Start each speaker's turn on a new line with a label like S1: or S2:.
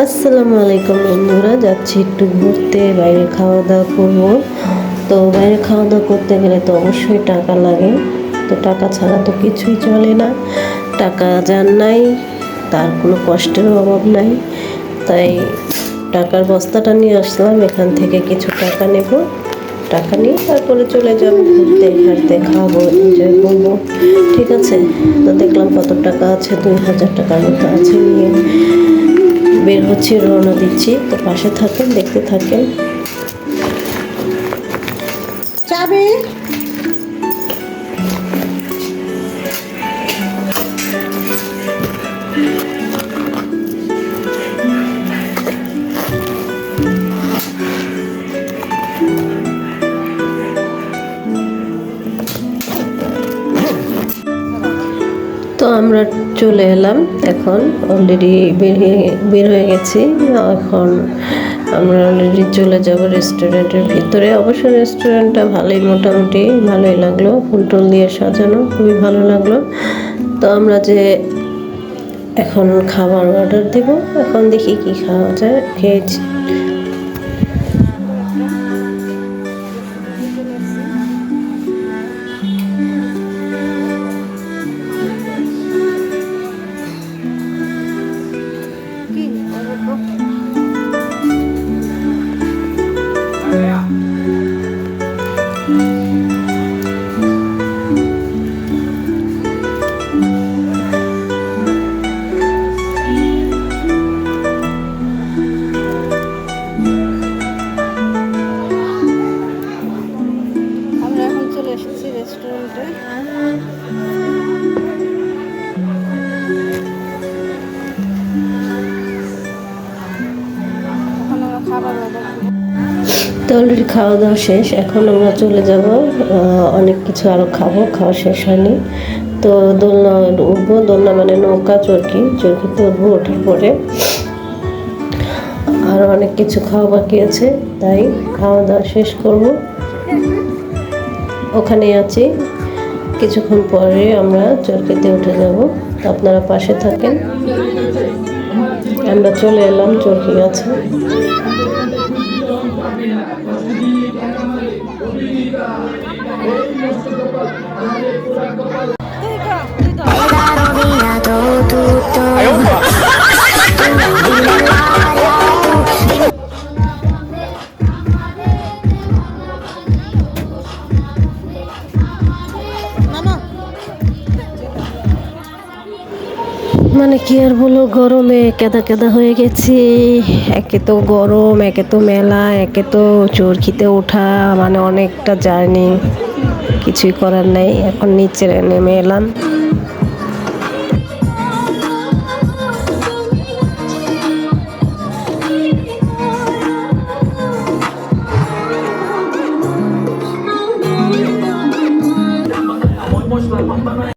S1: আসসালামু আলাইকুম, বন্ধুরা। যাচ্ছি একটু ঘুরতে, বাইরে খাওয়া দাওয়া করব। তো বাইরে খাওয়া দাওয়া করতে গেলে তো অবশ্যই টাকা লাগে। তো টাকা ছাড়া তো কিছুই চলে না। টাকা যার নাই, তার কোনো কষ্টের অভাব নাই। তাই টাকার বস্তাটা নিয়ে আসলাম। এখান থেকে কিছু টাকা নেব। টাকা নিয়ে তারপরে চলে যাব ঘুরতে, হাঁটতে, খাব এনজয় করব। ঠিক আছে? তো দেখলাম কত টাকা আছে, দুই হাজার টাকার মতো আছে নিয়ে। বের হচ্ছে রওনা দিচ্ছি। তো পাশে থাকেন দেখতে থাকেন।
S2: চাবি?
S1: তো আমরা চলে এলাম। এখন অলরেডি বের হয়ে গেছি। এখন আমরা অলরেডি চলে যাব রেস্টুরেন্টের ভিতরে। অবশ্য রেস্টুরেন্টটা ভালোই মোটামুটি, ভালোই লাগল। ফুল টুল দিয়ে সাজানো, খুবই ভালো লাগল। তো আমরা যে এখন খাবার অর্ডার দেব, এখন দেখি কি খাওয়া যায়। খেয়েছি
S2: আমরা
S1: তো অলরেডি খাওয়া দাওয়া শেষ, এখন আমরা চলে যাব অনেক কিছু আরও খাব, খাওয়া শেষ হয়নি। তো দোলনা উঠবো, দোলনা মানে নৌকা, চরকি। চরকিতে উঠবো, ওঠার পরে আরও অনেক কিছু খাওয়া বাকি আছে, তাই খাওয়া দাওয়া শেষ করব। ওখানে আছি। কিছুক্ষণ পরে আমরা চরকিতে উঠে যাব। আপনারা পাশে থাকেন। আমরা চলে এলাম, চরকি আছে
S3: Hai
S1: মানে কি আর বলো, গরমে কেদা কেদা হয়ে গেছি। একে তো গরম, একে তো মেলা, একে তো চরখিতে ওঠা মানে অনেকটা জার্নি। কিছুই করার নেই, এখন নিচে নেমে এলাম।